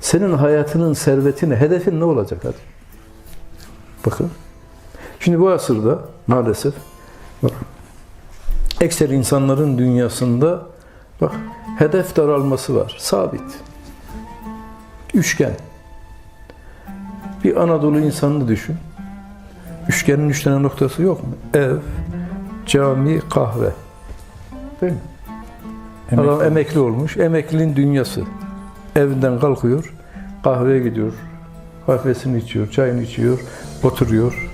Senin hayatının servetini, hedefin ne olacak hadi? Bakın. Şimdi bu asırda maalesef bak, ekser insanların dünyasında bak hedef daralması var. Sabit. Üçgen. Bir Anadolu insanını düşün. Üçgenin üç tane noktası yok mu? Ev, cami, kahve. Değil mi? Adam emekli olmuş. Emeklinin dünyası. Evinden kalkıyor, kahveye gidiyor. Kahvesini içiyor, çayını içiyor, oturuyor.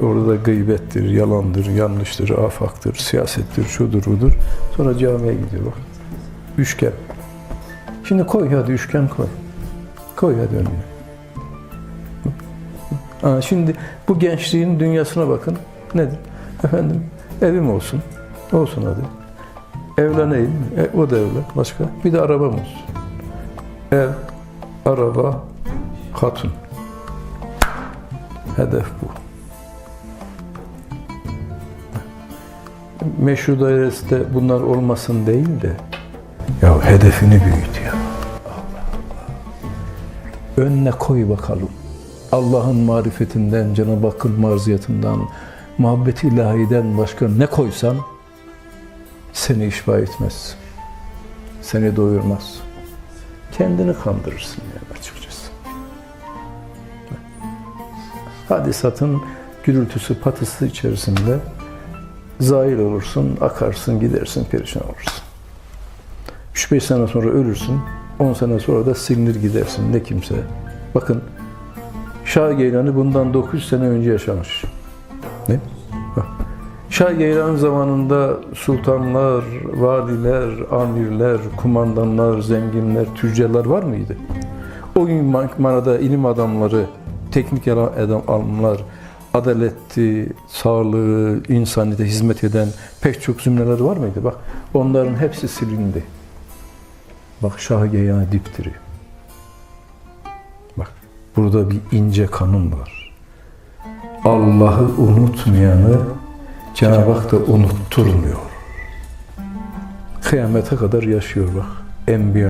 Orada da gıybettir, yalandır, yanlıştır, afaktır, siyasettir, şudur budur. Sonra camiye gidiyor bak. Üçgen. Şimdi koy hadi üçgen koy. Koy hadi önüne. Aa, şimdi bu gençliğin dünyasına bakın. Nedir? Efendim evim olsun. Olsun hadi. Evleneyim. E, o da evlen. Başka? Bir de arabam olsun. Ev, araba, hatun. Hedef bu. Meşru dairesi bunlar olmasın değil de ya hedefini büyüt ya. Allah Allah. Önüne koy bakalım. Allah'ın marifetinden, Cenab-ı Hakk'ın marziyatından, muhabbeti ilahiden başka ne koysan seni işba etmez. Seni doyurmaz. Kendini kandırırsın yani açıkçası. Hadisatın gürültüsü, patısı içerisinde zahil olursun, akarsın, gidersin, perişan olursun. 3-5 sene sonra ölürsün, 10 sene sonra da silinir gidersin. Ne kimse. Bakın, Şah Geylani bundan 900 sene önce yaşamış. Ne? Şah Geylan zamanında sultanlar, valiler, amirler, kumandanlar, zenginler, tüccarlar var mıydı? O gün man- manada ilim adamları, teknik adam adamlar, adaletti, sağlığı, insaniyete hizmet eden pek çok zümreler var mıydı? Bak onların hepsi silindi. Bak Şah Geylan'ı diptiriyor. Bak burada bir ince kanun var. Allah'ı unutmayanı Cenab-ı Hak da unutturmuyor. Kıyamete kadar yaşıyor bak. Enbiya